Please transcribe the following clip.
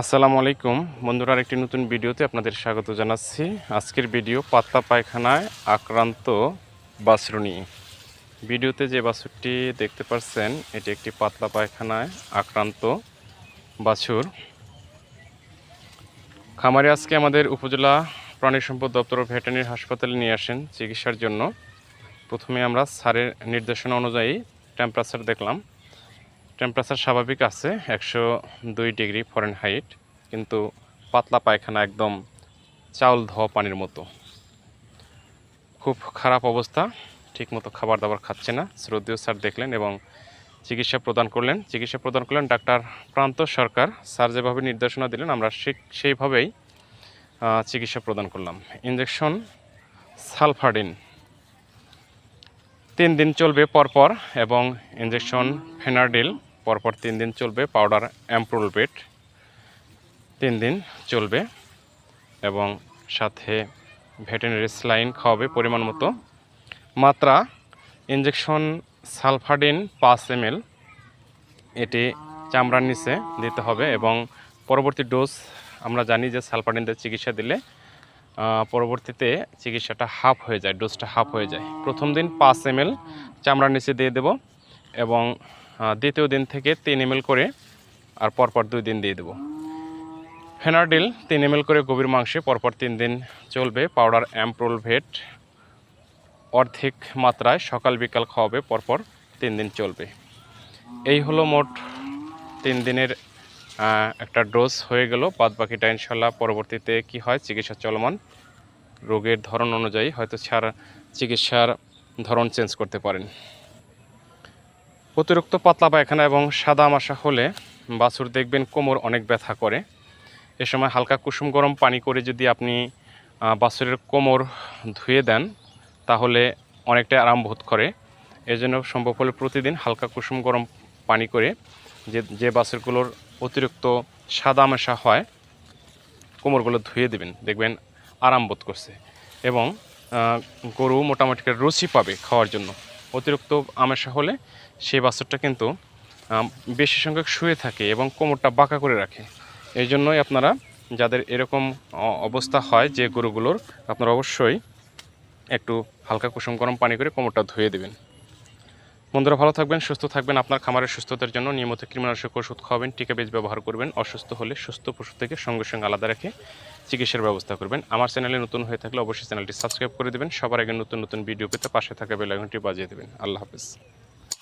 আসসালামু আলাইকুম। বন্ধুরা একটি নতুন ভিডিওতে আপনাদের স্বাগত জানাচ্ছি। আজকের ভিডিও পাতলা পায়খানায় আক্রান্ত বাছুর নিয়ে। ভিডিওতে যে বাছুরটি দেখতে পাচ্ছেন এটি একটি পাতলা পায়খানায় আক্রান্ত বাছুর। খামারে আজকে আমাদের উপজেলা প্রাণী সম্পদ দপ্তর ও ভেটেরিনারি হাসপাতালে নিয়ে আসেন চিকিৎসার জন্য। প্রথমে আমরা স্যারের নির্দেশনা অনুযায়ী টেম্পারেচার দেখলাম। টেম্পারেচার স্বাভাবিক আছে, একশো দুই ডিগ্রি ফরেন হাইট কিন্তু পাতলা পায়খানা একদম চাউল ধোয়া পানির মতো। খুব খারাপ অবস্থা, ঠিকমতো খাবার দাবার খাচ্ছে না, শ্রদ্ধেয় স্যার দেখলেন এবং চিকিৎসা প্রদান করলেন। চিকিৎসা প্রদান করলেন ডাক্তার প্রান্ত সরকার, স্যার যেভাবে নির্দেশনা দিলেন, আমরা সেইভাবেই চিকিৎসা প্রদান করলাম। Injection sulphadine. তিন দিন চলবে পরপর এবং ইঞ্জেকশন ফেনারডিল পরপর তিন দিন চলবে পাউডার অ্যাম্প্রোলবেট তিন দিন চলবে এবং সাথে ভেটেরিনারি স্লাইন খাওয়াবে পরিমাণ মতো। মাত্রা ইঞ্জেকশন সালফাডিন পাঁচ এম এটি চামড়ার নিচে দিতে হবে এবং পরবর্তী ডোজ আমরা জানি যে সালফাডিন দিয়ে চিকিৎসা দিলে পরবর্তীতে চিকিৎসাটা হাফ হয়ে যায় ডোজটা হাফ হয়ে যায়। প্রথম দিন পাঁচ এম চামড়ার নিচে দিয়ে দেব এবং দ্বিতীয় দিন থেকে তিন এম করে আর পরপর দুই দিন দিয়ে দেবো। ফেনারডিল তিন এম করে গভীর মাংসে পরপর তিন দিন চলবে। পাউডার, অ্যাম্প্রোল, ভেট অর্ধেক মাত্রায় সকাল, বিকাল খাওয়াবে, পরপর তিন দিন চলবে। এই হলো মোট তিন দিনের একটা ডোজ হয়ে গেল। বাদ বাকিটা ইনশাল্লাহ পরবর্তীতে কি হয়, চিকিৎসা চলমান। রোগের ধরন অনুযায়ী হয়তো ছাড়, চিকিৎসার ধরন চেঞ্জ করতে পারেন। অতিরিক্ত পাতলা পায়খানা এবং সাদা আমাশা হলে বাছুর দেখবেন কোমর অনেক ব্যথা করে। এ সময় হালকা কুসুম গরম পানি করে যদি আপনি বাছুরের কোমর ধুয়ে দেন, তাহলে অনেকটাই আরাম বোধ করে। এজন্য সম্ভব হলে প্রতিদিন হালকা কুসুম গরম পানি করে যে যে বাছুরগুলোর অতিরিক্ত সাদা মেশা হয়, কোমরগুলো ধুয়ে দেবেন, দেখবেন আরাম বোধ করছে এবং গরু মোটামুটি রুচি পাবে খাওয়ার জন্য। অতিরিক্ত আমেশা হলে সেই বাছুরটা কিন্তু বেশি সংখ্যক শুয়ে থাকে এবং কোমরটা বাঁকা করে রাখে। এই জন্যই আপনারা যাদের এরকম অবস্থা হয় যে গরুগুলোর, আপনারা অবশ্যই একটু হালকা কুসুম গরম পানি করে কোমরটা ধুয়ে দেবেন। বন্ধুরা ভালো থাকবেন, সুস্থ থাকবেন। আপনার খামারের সুস্থতার জন্য নিয়মিত কৃমিনাশক ওষুধ খাওয়াবেন, টিকা বেজ ব্যবহার করবেন, অসুস্থ হলে সুস্থ পশু থেকে সঙ্গে সঙ্গে আলাদা রেখে চিকিৎসার ব্যবস্থা করবেন। আমার চ্যানেলে নতুন হয়ে থাকলে অবশ্যই চ্যানেলটি সাবস্ক্রাইব করে দেবেন। সবার আগে নতুন নতুন ভিডিও পেতে পাশে থাকা বেলাঘন্টি বাজিয়ে দেবেন। আল্লাহ হাফিজ।